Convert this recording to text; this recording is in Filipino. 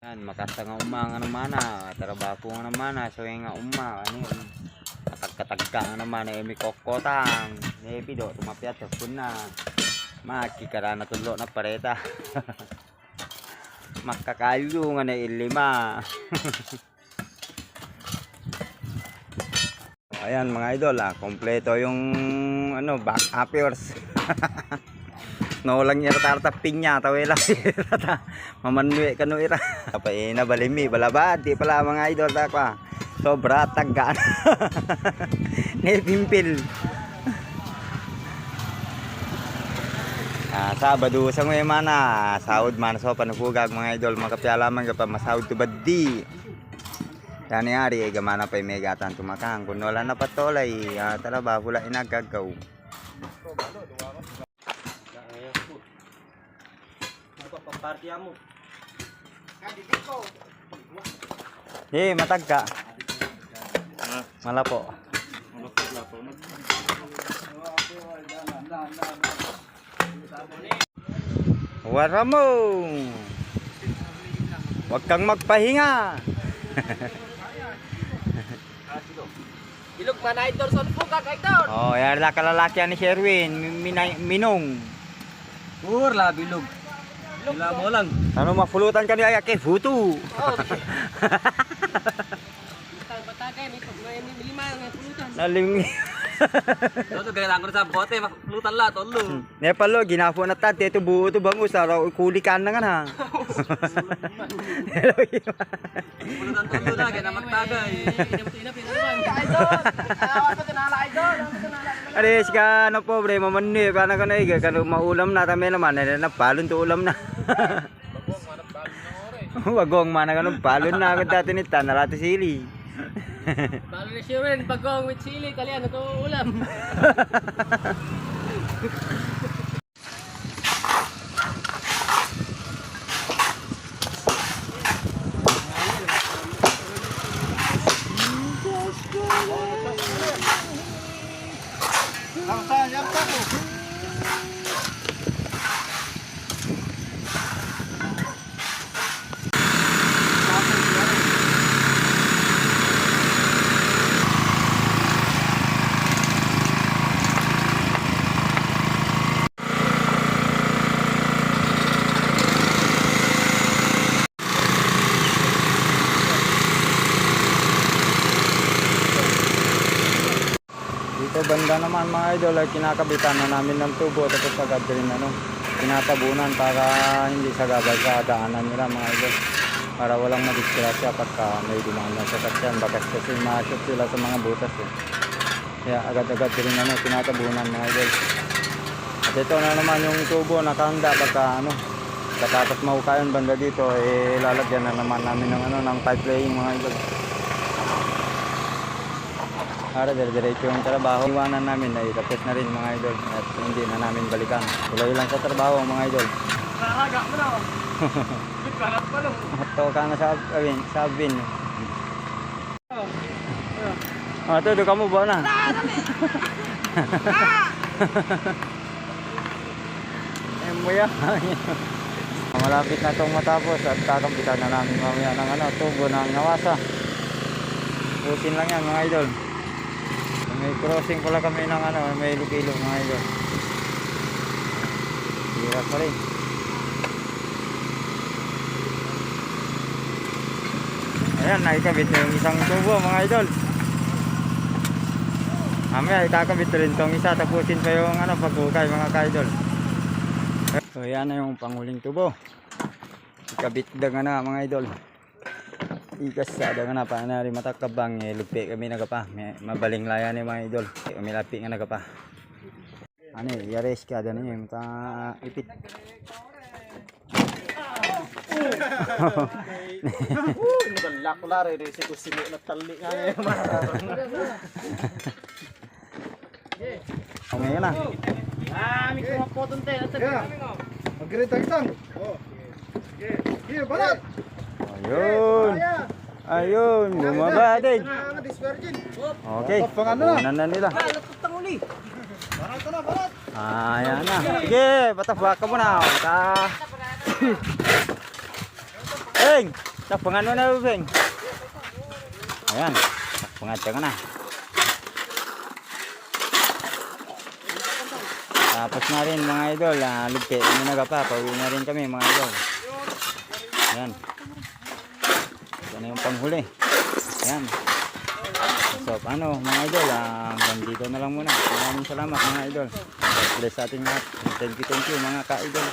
Yan, makasta nga uma nga naman na, trabaho nga naman na, so nga uma, ano yun, katagkatagka nga naman na, emi kokotang, nebi do, tumapyat sa pun na, makikara na tulo na pareta, makakayo nga na ilima. Ayan mga idol, ah, kompleto yung ano, back uppers. no lang niya tarta pinya tawela rata mamanwe kanu ira. Apa ina balimi balabad. Di pala mga idol ta pa. Sobra taggaan ni pimpil. Ah, Sabado sa ngayon mana, sahod man so panugugag mga idol, makapyala man ka pa masahod to baddi. Dani ari ay gamana pa may gatan tumakang kun wala na patolay, ah, trabaho wala inagagaw. Papartiya mo. Eh, matagka. Malapo. Wara mo. Huwag kang magpahinga. Ilog man idol son fuka kay idol. Oh, yan la kalalaki ni Sherwin, Minay, Minong. Pur la bilog. Bila mo lang. Ano mapulutan ka niya kay Futu. Oh. Tag batagay may lima nga pulutan. Naling Toto gaya lang ko sa bote pulutan la tolo. Nepalo ginafo na tat ito buo to bangus araw kulikan na nga na. Pulutan tolo na gaya na magtagay. Ina pina naman. Idol. Awas pa tinala idol. Ares ka na pobre mamanni pa na kanay ka kanu maulam na tame naman na napalon to ulam na. Wagong mana kanu palon na agad dati ni tanarati sili. Balo ni Shirin bagong with chili kalian to ulam. Dito banda naman mga idol ay kinakabitan na namin ng tubo. Tapos agad rin ano tinatabunan para hindi sagabal sa daanan nila mga idol. Para walang madisgrasya pagka may dumaan na sasakyan. Bakas kasi ma-shoot sila sa mga butas eh. kaya agad-agad rin ano tinatabunan mga idol. At ito na naman yung tubo nakahanda. Pagka ano katapos mahukayan banda dito eh lalagyan na naman namin ng ano ng pipe laying mga idol para dire-diretso yung trabaho. Iwanan namin ay tapos na rin mga idol at hindi na namin balikan. Tuloy lang sa trabaho mga idol. Karaga mo na. Karat pa lang. Hato ka na sa abin, sa abin. Ah, to do kamu ba na? Eh, muya. Malapit na itong matapos at kakampitan na namin mamaya ng ano, tubo ng nawasa. Pusin lang yan mga idol. May crossing pala kami ng ano, may lukilo mga idol. Hirap pa rin. Ayan, nakikabit na yung isang tubo mga idol. Mamaya ikakabit rin tong isa, tapusin pa yung ano, pagkukay mga ka-idol. So yan na yung panguling tubo. Ikabit nga na mga idol. Ikasada nga na pa na rin matakabang eh, lupi kami nagapa. May mabaling laya ni mga idol. Kami lapi nga nagapa. Ano eh, yares ka dyan eh, mata ipit. Galak ko la re si ko sino na tali nga. Okay na. Ah, ko po tunte. Magkirita kitang. Oh. Here, balat. Ayun. Ayun, bumaba din. Okay, Pangano na? nila. Barat na. Sige, patafak ka muna. Ta. Beng! Takpangan mo na, Beng. Ayan. Takpangan ka na. Tapos na rin mga idol, ah, lugti, muna ka pa, pauwi na rin kami mga idol. Ayan. Ito na yung panghuli. Ayan. So, paano mga idol, hanggang dito na lang muna. Maraming salamat mga idol. God bless sa ating lahat. Thank you, thank you mga ka-idol.